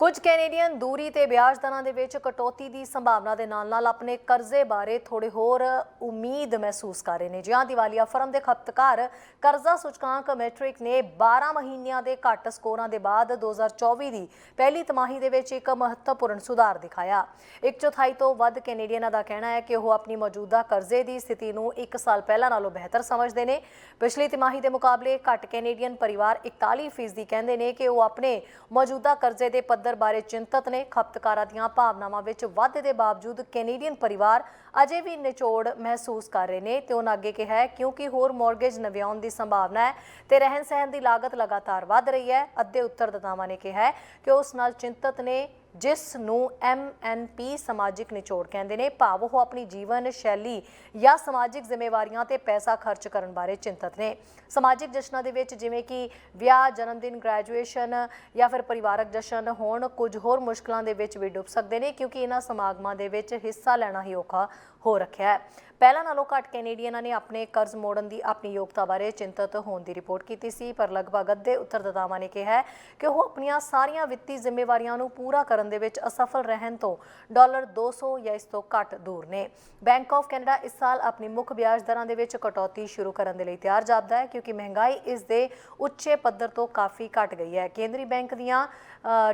ਕੁਝ ਕੈਨੇਡੀਅਨ ਦੂਰੀ ਤੇ ਵਿਆਜ ਦਰਾਂ ਦੇ ਵਿੱਚ ਕਟੌਤੀ ਦੀ ਸੰਭਾਵਨਾ ਦੇ ਨਾਲ-ਨਾਲ ਆਪਣੇ ਕਰਜ਼ੇ ਬਾਰੇ ਥੋੜੇ ਹੋਰ ਉਮੀਦ ਮਹਿਸੂਸ ਕਰ ਰਹੇ ਨੇ। ਜਿਹਾਂ ਦੀਵਾਲੀਆ ਫਰਮ ਦੇ ਖਪਤਕਾਰ ਕਰਜ਼ਾ ਸੂਚਕਾਂਕ ਮੈਟ੍ਰਿਕ ਨੇ 12 ਮਹੀਨਿਆਂ ਦੇ ਘੱਟ ਸਕੋਰਾਂ ਦੇ ਬਾਅਦ 2024 ਦੀ ਪਹਿਲੀ ਤਿਮਾਹੀ ਦੇ ਵਿੱਚ ਇੱਕ ਮਹੱਤਵਪੂਰਨ ਸੁਧਾਰ ਦਿਖਾਇਆ। ਇੱਕ ਚੌਥਾਈ ਤੋਂ ਵੱਧ ਕੈਨੇਡੀਅਨਾਂ ਦਾ ਕਹਿਣਾ ਹੈ ਕਿ ਉਹ ਆਪਣੀ ਮੌਜੂਦਾ ਕਰਜ਼ੇ ਦੀ ਸਥਿਤੀ ਨੂੰ ਇੱਕ ਸਾਲ ਪਹਿਲਾਂ ਨਾਲੋਂ ਬਿਹਤਰ ਸਮਝਦੇ ਨੇ। ਪਿਛਲੀ ਤਿਮਾਹੀ ਦੇ ਮੁਕਾਬਲੇ ਘੱਟ ਕੈਨੇਡੀਅਨ ਪਰਿਵਾਰ 41% ਕਹਿੰਦੇ ਨੇ ਕਿ ਉਹ ਆਪਣੇ ਮੌਜੂਦਾ ਕਰਜ਼ੇ ਦੇ ਪੱਧਰ ਬਾਰੇ ਚਿੰਤਤ ਨੇ। ਖਪਤਕਾਰਾਂ ਦੀਆਂ ਭਾਵਨਾਵਾਂ ਵਿੱਚ ਵਾਧੇ ਦੇ ਬਾਵਜੂਦ ਕੈਨੇਡੀਅਨ ਪਰਿਵਾਰ ਅਜੇ ਵੀ ਨਿਚੋੜ ਮਹਿਸੂਸ ਕਰ ਰਹੇ ਨੇ ਤੇ ਉਹਨਾਂ ਅੱਗੇ ਕਿਹਾ ਹੈ, ਕਿਉਂਕਿ ਹੋਰ ਮਾਰਗੇਜ ਨਵਿਆਉਣ ਦੀ ਸੰਭਾਵਨਾ ਹੈ ਤੇ ਰਹਿਣ ਸਹਿਣ ਦੀ ਲਾਗਤ ਲਗਾਤਾਰ ਵਧ ਰਹੀ ਹੈ। ਅੱਧੇ ਉੱਤਰਦਾਤਾਵਾਂ ਨੇ ਕਿਹਾ ਹੈ ਕਿ ਉਸ ਨਾਲ ਚਿੰਤਤ ਨੇ ਜਿਸ ਨੂੰ ਐਮਐਨਪੀ ਸਮਾਜਿਕ ਨਿਚੋੜ ਕਹਿੰਦੇ ਨੇ, ਭਾਵ ਉਹ ਆਪਣੀ ਜੀਵਨ ਸ਼ੈਲੀ ਜਾਂ ਸਮਾਜਿਕ ਜ਼ਿੰਮੇਵਾਰੀਆਂ ਤੇ ਪੈਸਾ ਖਰਚ ਕਰਨ ਬਾਰੇ ਚਿੰਤਤ ਨੇ। ਸਮਾਜਿਕ ਜਸ਼ਨਾਂ ਦੇ ਵਿੱਚ ਜਿਵੇਂ ਕਿ ਵਿਆਹ ਜਨਮ ਦਿਨ ਗ੍ਰੈਜੂਏਸ਼ਨ ਜਾਂ ਫਿਰ ਪਰਿਵਾਰਕ ਜਸ਼ਨ ਹੋਣ, ਕੁਝ ਹੋਰ ਮੁਸ਼ਕਲਾਂ ਦੇ ਵਿੱਚ ਵੀ ਡੁੱਬ ਸਕਦੇ ਨੇ, ਕਿਉਂਕਿ ਇਹਨਾਂ ਸਮਾਗਮਾਂ ਦੇ ਵਿੱਚ ਹਿੱਸਾ ਲੈਣਾ ਹੀ ਔਖਾ ਹੋ ਰੱਖਿਆ ਹੈ। ਪਹਿਲਾਂ ਨਾਲੋਂ ਘੱਟ ਕੈਨੇਡੀਅਨਾਂ ਨੇ ਆਪਣੇ ਕਰਜ਼ ਮੋੜਨ ਦੀ ਆਪਣੀ ਯੋਗਤਾ ਬਾਰੇ ਚਿੰਤਤ ਹੋਣ ਦੀ ਰਿਪੋਰਟ ਕੀਤੀ ਸੀ, ਪਰ ਲਗਭਗ ਅੱਧੇ ਉੱਤਰਦਾਤਾਵਾਂ ਨੇ ਕਿਹਾ ਕਿ ਉਹ ਆਪਣੀਆਂ ਸਾਰੀਆਂ ਵਿੱਤੀ ਜ਼ਿੰਮੇਵਾਰੀਆਂ ਨੂੰ ਪੂਰਾ ਕਰਨ ਦੇ ਵਿੱਚ ਅਸਫਲ ਰਹਿਣ ਤੋਂ ਡਾਲਰ 200 ਜਾਂ ਇਸ ਤੋਂ ਘੱਟ ਦੂਰ ਨੇ। ਬੈਂਕ ਆਫ ਕੈਨੇਡਾ ਇਸ ਸਾਲ ਆਪਣੀ ਮੁੱਖ ਵਿਆਜ ਦਰਾਂ ਦੇ ਵਿੱਚ ਕਟੌਤੀ ਸ਼ੁਰੂ ਕਰਨ ਦੇ ਲਈ ਤਿਆਰ ਜਾਪਦਾ ਹੈ ਕਿਉਂਕਿ ਮਹਿੰਗਾਈ ਇਸ ਦੇ ਉੱਚੇ ਪੱਧਰ ਤੋਂ ਕਾਫੀ ਘਟ ਗਈ ਹੈ। ਕੇਂਦਰੀ ਬੈਂਕ ਦੀਆਂ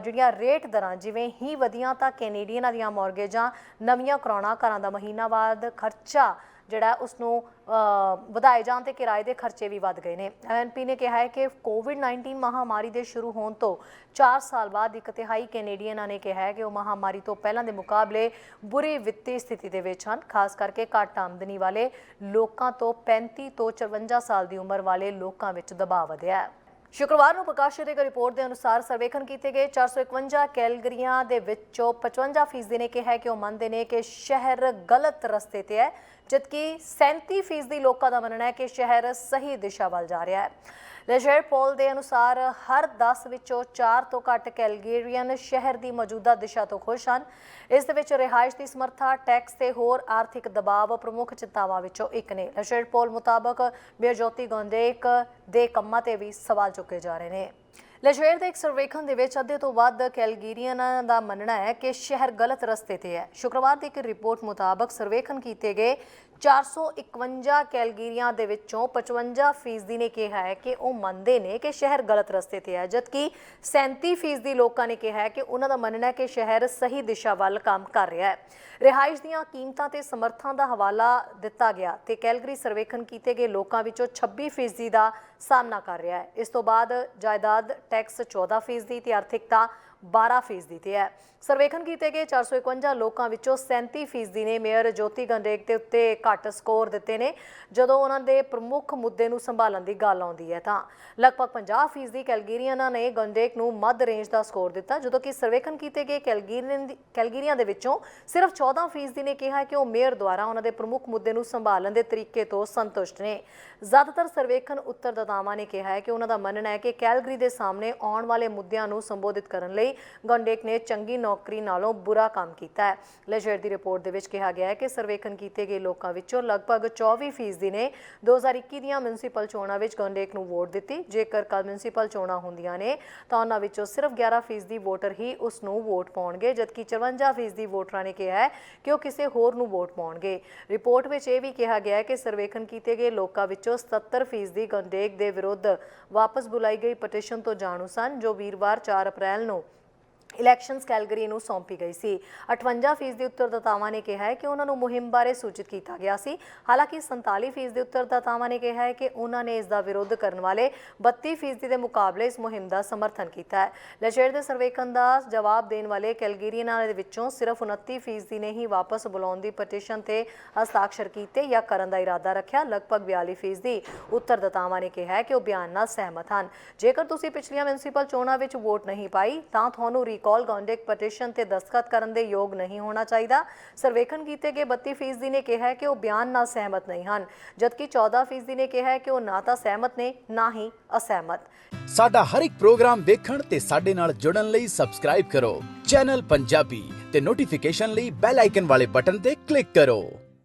ਜਿਹੜੀਆਂ ਰੇਟ ਦਰਾਂ ਜਿਵੇਂ ਹੀ ਵਧੀਆਂ ਤਾਂ ਕੈਨੇਡੀਅਨਾਂ ਦੀਆਂ ਮਾਰਗੇਜਾਂ ਨਵੀਆਂ ਕਰਾਉਣਾ ਘਰਾਂ ਦਾ ਮਹੀਨਾਵਾਰ ਖਰਚਾ ਜਿਹੜਾ ਉਸ ਨੂੰ ਵਧਾਏ ਜਾਣ ਤੇ ਕਿਰਾਏ ਦੇ ਖਰਚੇ ਵੀ ਵੱਧ ਗਏ ਨੇ। ਐਨਪੀ ਨੇ ਕਿਹਾ ਹੈ ਕਿ ਕੋਵਿਡ-19 ਮਹਾਮਾਰੀ ਦੇ ਸ਼ੁਰੂ ਹੋਣ ਤੋਂ 4 ਸਾਲ ਬਾਅਦ ਇੱਕ ਤਿਹਾਈ ਕੈਨੇਡੀਅਨਾਂ ਨੇ ਕਿਹਾ ਹੈ ਕਿ ਉਹ ਮਹਾਮਾਰੀ ਤੋਂ ਪਹਿਲਾਂ ਦੇ ਮੁਕਾਬਲੇ ਬੁਰੀ ਵਿੱਤੀ ਸਥਿਤੀ ਦੇ ਵਿੱਚ ਹਨ। ਖਾਸ ਕਰਕੇ ਘੱਟ ਆਮਦਨੀ ਵਾਲੇ ਲੋਕਾਂ ਤੋਂ 35 ਤੋਂ 54 ਸਾਲ ਦੀ ਉਮਰ ਵਾਲੇ ਲੋਕਾਂ ਵਿੱਚ ਦਬਾਅ ਵਧਿਆ ਹੈ। ਸ਼ੁੱਕਰਵਾਰ ਨੂੰ ਪ੍ਰਕਾਸ਼ਿਤ ਇੱਕ ਰਿਪੋਰਟ ਦੇ ਅਨੁਸਾਰ ਸਰਵੇਖਣ ਕੀਤੇ ਗਏ 451 ਕੈਲਗਰੀਆਂ ਦੇ ਵਿੱਚੋਂ 55% ਨੇ ਕਿਹਾ ਕਿ ਉਹ ਮੰਨਦੇ ਨੇ ਕਿ ਸ਼ਹਿਰ ਗਲਤ ਰਸਤੇ ਤੇ ਹੈ, ਜਦਕਿ 37% ਲੋਕਾਂ ਦਾ ਮੰਨਣਾ ਹੈ ਕਿ ਸ਼ਹਿਰ ਸਹੀ ਦਿਸ਼ਾ ਵੱਲ ਜਾ ਰਿਹਾ ਹੈ। ਲੈਜਰ ਪੋਲ ਦੇ ਅਨੁਸਾਰ ਹਰ 10 ਵਿੱਚੋਂ 4 ਤੋਂ ਘੱਟ ਕੈਲਗੇਰੀਅਨ ਸ਼ਹਿਰ ਦੀ ਮੌਜੂਦਾ ਦਿਸ਼ਾ ਤੋਂ ਖੁਸ਼ ਹਨ। ਇਸ ਦੇ ਵਿੱਚ ਰਿਹਾਇਸ਼ ਦੀ ਸਮਰੱਥਾ, ਟੈਕਸ ਤੇ ਹੋਰ ਆਰਥਿਕ ਦਬਾਅ ਪ੍ਰਮੁੱਖ ਚਿੰਤਾਵਾਂ ਵਿੱਚੋਂ ਇੱਕ ਨੇ। ਲੈਜਰ ਪੋਲ ਮੁਤਾਬਕ ਬੇਜੋਤੀ ਗੋਂਦੇਕ ਦੇ ਕੰਮਾਂ ਤੇ ਵੀ ਸਵਾਲ ਚੁੱਕੇ ਜਾ ਰਹੇ ਨੇ। ਲਸ਼ੇਰ ਦੇ ਇੱਕ ਸਰਵੇਖਣ ਦੇ ਵਿੱਚ ਅੱਧੇ ਤੋਂ ਵੱਧ ਕੈਲਗੀਰੀਅਨਾਂ ਦਾ ਮੰਨਣਾ ਹੈ ਕਿ ਸ਼ਹਿਰ ਗਲਤ ਰਸਤੇ ਤੇ ਹੈ। ਸ਼ੁੱਕਰਵਾਰ ਦੀ ਇੱਕ ਰਿਪੋਰਟ ਮੁਤਾਬਕ ਸਰਵੇਖਣ ਕੀਤੇ ਗਏ 451 ਕੈਲਗੀਰੀਆਂ ਦੇ ਵਿੱਚੋਂ 55% ਨੇ ਕਿਹਾ ਹੈ ਕਿ ਉਹ ਮੰਨਦੇ ਨੇ ਕਿ ਸ਼ਹਿਰ ਗਲਤ ਰਸਤੇ ਤੇ ਹੈ, ਜਦਕਿ 37% ਲੋਕਾਂ ਨੇ ਕਿਹਾ ਹੈ ਕਿ ਉਹਨਾਂ ਦਾ ਮੰਨਣਾ ਹੈ ਕਿ ਸ਼ਹਿਰ ਸਹੀ ਦਿਸ਼ਾ ਵੱਲ ਕੰਮ ਕਰ ਰਿਹਾ ਹੈ। ਰਿਹਾਇਸ਼ ਦੀਆਂ ਕੀਮਤਾਂ ਤੇ ਸਮਰਥਾਂ ਦਾ ਹਵਾਲਾ ਦਿੱਤਾ ਗਿਆ ਤੇ ਕੈਲਗਰੀ ਸਰਵੇਖਣ ਕੀਤੇ ਗਏ ਲੋਕਾਂ ਵਿੱਚੋਂ 26% ਦਾ ਸਾਹਮਣਾ ਕਰ ਰਿਹਾ ਹੈ। ਇਸ ਤੋਂ ਬਾਅਦ ਜਾਇਦਾਦ ਟੈਕਸ 14 ਫੀਸਦੀ ਤੇ ਆਰਥਿਕਤਾ 12% ਤੇ ਹੈ। ਸਰਵੇਖਣ ਕੀਤੇ ਗਏ 451 ਲੋਕਾਂ ਵਿੱਚੋਂ 37% ਨੇ ਮੇਅਰ ਜੋਤੀ ਗੰਡੇਕ ਦੇ ਉੱਤੇ ਘੱਟ ਸਕੋਰ ਦਿੱਤੇ ਨੇ। ਜਦੋਂ ਉਹਨਾਂ ਦੇ ਪ੍ਰਮੁੱਖ ਮੁੱਦੇ ਨੂੰ ਸੰਭਾਲਣ ਦੀ ਗੱਲ ਆਉਂਦੀ ਹੈ ਤਾਂ ਲਗਭਗ 50% ਕੈਲਗੀਰੀਅਨਾਂ ਨੇ ਗੰਡੇਕ ਨੂੰ ਮੱਧ ਰੇਂਜ ਦਾ ਸਕੋਰ ਦਿੱਤਾ, ਜਦੋਂ ਕਿ ਸਰਵੇਖਣ ਕੀਤੇ ਗਏ ਕੈਲਗੀਰੀਅਨ ਦੀ- ਕੈਲਗੀਰੀਆਂ ਦੇ ਵਿੱਚੋਂ ਸਿਰਫ 14% ਨੇ ਕਿਹਾ ਕਿ ਉਹ ਮੇਅਰ ਦੁਆਰਾ ਉਹਨਾਂ ਦੇ ਪ੍ਰਮੁੱਖ ਮੁੱਦੇ ਨੂੰ ਸੰਭਾਲਣ ਦੇ ਤਰੀਕੇ ਤੋਂ ਸੰਤੁਸ਼ਟ ਨੇ। ਜ਼ਿਆਦਾਤਰ ਸਰਵੇਖਣ ਉੱਤਰਦਾਤਾਵਾਂ ਨੇ ਕਿਹਾ ਹੈ ਕਿ ਉਹਨਾਂ ਦਾ ਮੰਨਣਾ ਹੈ ਕਿ ਕੈਲਗਰੀ ਦੇ ਸਾਹਮਣੇ ਆਉਣ ਵਾਲੇ ਮੁੱਦਿਆਂ ਨੂੰ ਸੰਬੋਧਿਤ ਕਰਨ ਲਈ ਗੰਡੇਕ ਨੇ ਚੰਗੀ ਨੌਕਰੀ ਨਾਲੋਂ ਬੁਰਾ ਕੰਮ ਕੀਤਾ ਹੈ। ਲੈਜਰ ਦੀ ਰਿਪੋਰਟ ਦੇ ਵਿੱਚ ਕਿਹਾ ਗਿਆ ਹੈ ਕਿ ਸਰਵੇਖਣ ਕੀਤੇ ਗਏ ਲੋਕਾਂ ਵਿੱਚੋਂ ਲਗਭਗ 24% ਨੇ 2021 ਦੀਆਂ ਮਿਊਨਿਸਪਲ ਚੋਣਾਂ ਵਿੱਚ ਗੰਡੇਕ ਨੂੰ ਵੋਟ ਦਿੱਤੀ। ਜੇਕਰ ਕੱਲ ਮਿਊਨਿਸਪਲ ਚੋਣਾਂ ਹੁੰਦੀਆਂ ਨੇ, ਤਾਂ ਉਹਨਾਂ ਵਿੱਚੋਂ ਸਿਰਫ 11% ਵੋਟਰ ਹੀ ਉਸ ਨੂੰ ਵੋਟ ਪਾਉਣਗੇ, ਜਦਕਿ 54% ਵੋਟਰਾਂ ਨੇ ਕਿਹਾ ਹੈ ਕਿ ਉਹ ਕਿਸੇ ਹੋਰ ਨੂੰ ਵੋਟ ਪਾਉਣਗੇ। ਰਿਪੋਰਟ ਵਿੱਚ ਇਹ ਵੀ ਕਿਹਾ ਗਿਆ ਹੈ ਕਿ ਸਰਵੇਖਣ ਕੀਤੇ ਗਏ ਲੋਕਾਂ ਵਿੱਚੋਂ 77% ਗੰਡੇਕ ਦੇ ਵਿਰੁੱਧ ਵਾਪਸ ਬੁਲਾਈ ਗਈ ਪਟੀਸ਼ਨ ਤੋਂ ਜਾਣੂ ਸਨ, ਜੋ ਵੀਰਵਾਰ 4 ਅਪ੍ਰੈਲ ਨੂੰ ਇਲੈਕਸ਼ਨਸ ਕੈਲਗਰੀ ਨੂੰ ਸੌਂਪੀ ਗਈ ਸੀ। 58% ਦੇ ਉੱਤਰਦਾਤਾਵਾਂ ਨੇ ਕਿਹਾ ਹੈ ਕਿ ਉਹਨਾਂ ਨੂੰ ਮੁਹਿੰਮ ਬਾਰੇ ਸੂਚਿਤ ਕੀਤਾ ਗਿਆ ਸੀ। ਹਾਲਾਂਕਿ 47% ਦੇ ਉੱਤਰਦਾਤਾਵਾਂ ਨੇ ਕਿਹਾ ਹੈ ਕਿ ਉਹਨਾਂ ਨੇ ਇਸ ਦਾ ਵਿਰੋਧ ਕਰਨ ਵਾਲੇ 32% ਦੇ ਮੁਕਾਬਲੇ ਇਸ ਮੁਹਿੰਮ ਦਾ ਸਮਰਥਨ ਕੀਤਾ ਹੈ। ਲੈਜਰ ਦੇ ਸਰਵੇਖਣ ਦਾ ਜਵਾਬ ਦੇਣ ਵਾਲੇ ਕੈਲਗਰੀਅਨਾਂ ਦੇ ਵਿੱਚੋਂ ਸਿਰਫ 29% ਨੇ ਹੀ ਵਾਪਸ ਬੁਲਾਉਣ ਦੀ ਪਟੀਸ਼ਨ ਤੇ ਹਸਤਾਖਰ ਕੀਤੇ ਜਾਂ ਕਰਨ ਦਾ ਇਰਾਦਾ ਰੱਖਿਆ। ਲਗਭਗ 42% ਉੱਤਰਦਾਤਾਵਾਂ ਨੇ ਕਿਹਾ ਹੈ ਕਿ ਉਹ ਬਿਆਨ ਨਾਲ ਸਹਿਮਤ ਹਨ। ਜੇਕਰ ਤੁਸੀਂ ਪਿਛਲੀਆਂ ਮਿਊਨਿਸਪਲ ਚੋਣਾਂ ਵਿੱਚ ਵੋਟ ਨਹੀਂ ਪਾਈ, ਤਾਂ ਤੁਹਾਨੂੰ ਰੀ ਰੀਕਾਲ ਗੌਂਡੇਕ ਪਟੀਸ਼ਨ ਤੇ ਦਸਤਖਤ ਕਰਨ ਦੇ ਯੋਗ ਨਹੀਂ ਹੋਣਾ ਚਾਹੀਦਾ। ਸਰਵੇਖਣ ਕੀਤੇ ਗਏ 32% ਨੇ ਕਿਹਾ ਕਿ ਉਹ ਬਿਆਨ ਨਾਲ ਸਹਿਮਤ ਨਹੀਂ ਹਨ, ਜਦਕਿ 14% ਨੇ ਕਿਹਾ ਕਿ ਉਹ ਨਾ ਤਾਂ ਸਹਿਮਤ ਨੇ, ਨਾ ਹੀ ਅਸਹਿਮਤ। ਸਾਡਾ ਹਰ ਇੱਕ ਪ੍ਰੋਗਰਾਮ ਦੇਖਣ ਤੇ ਸਾਡੇ ਨਾਲ ਜੁੜਨ ਲਈ ਸਬਸਕ੍ਰਾਈਬ ਕਰੋ। ਚੈਨਲ ਪੰਜਾਬੀ ਤੇ ਨੋਟੀਫਿਕੇਸ਼ਨ ਲਈ ਬੈਲ ਆਈਕਨ ਵਾਲੇ ਬਟਨ ਤੇ ਕਲਿੱਕ ਕਰੋ।